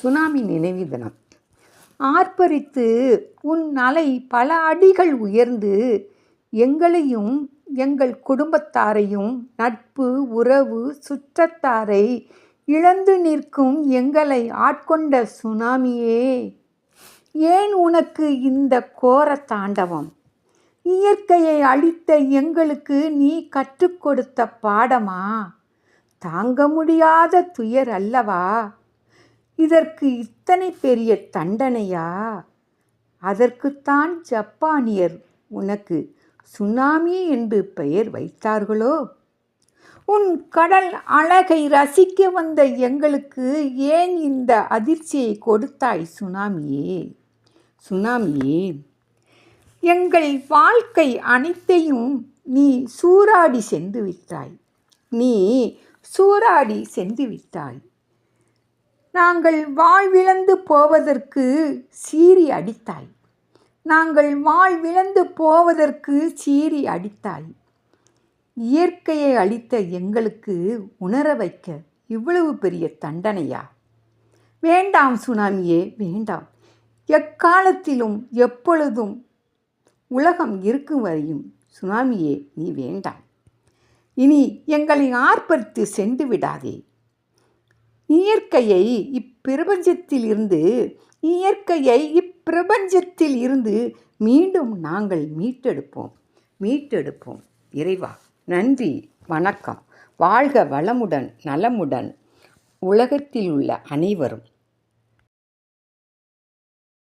Tsunami நினைவு தினம். ஆர்ப்பரித்து உன் அலை பல அடிகள் உயர்ந்து எங்களையும் எங்கள் குடும்பத்தாரையும் நட்பு உறவு சுற்றத்தாரை இழந்து நிற்கும் எங்களை ஆட்கொண்ட சுனாமியே ஏன் உனக்கு இந்த கோர தாண்டவம்? இயற்கையை அழித்த எங்களுக்கு நீ கற்றுக் கொடுத்த பாடமா? தாங்க முடியாத துயர் அல்லவா? இதற்கு இத்தனை பெரிய தண்டனையா? அதற்குத்தான் ஜப்பானியர் உனக்கு சுனாமி என்று பெயர் வைத்தார்களோ? உன் கடல் அழகை ரசிக்க வந்த எங்களுக்கு ஏன் இந்த அதிர்ச்சியை கொடுத்தாய் சுனாமியே? சுனாமியே எங்கள் வாழ்க்கை அனைத்தையும் நீ சூறாடி சென்று விட்டாய். நீ சூறாடி சென்று விட்டாய். நாங்கள் வாழ்விழந்து போவதற்கு சீறி அடித்தாய். நாங்கள் வாழ்விழந்து போவதற்கு சீறி அடித்தாய். இயற்கையை அளித்த எங்களுக்கு உணர வைக்க இவ்வளவு பெரிய தண்டனையா? வேண்டாம் சுனாமியே வேண்டாம். எக்காலத்திலும் எப்பொழுதும் உலகம் இருக்கும் வரையும் சுனாமியே நீ வேண்டாம். இனி எங்களை ஆர்ப்பரித்து சென்று விடாதே. இயற்கையை இப்பிரபஞ்சத்தில் இருந்து இயற்கையை இப்பிரபஞ்சத்தில் இருந்து மீண்டும் நாங்கள் மீட்டெடுப்போம். மீட்டெடுப்போம். இறைவா நன்றி வணக்கம். வாழ்க வளமுடன் நலமுடன் உலகத்தில் உள்ள அனைவரும்.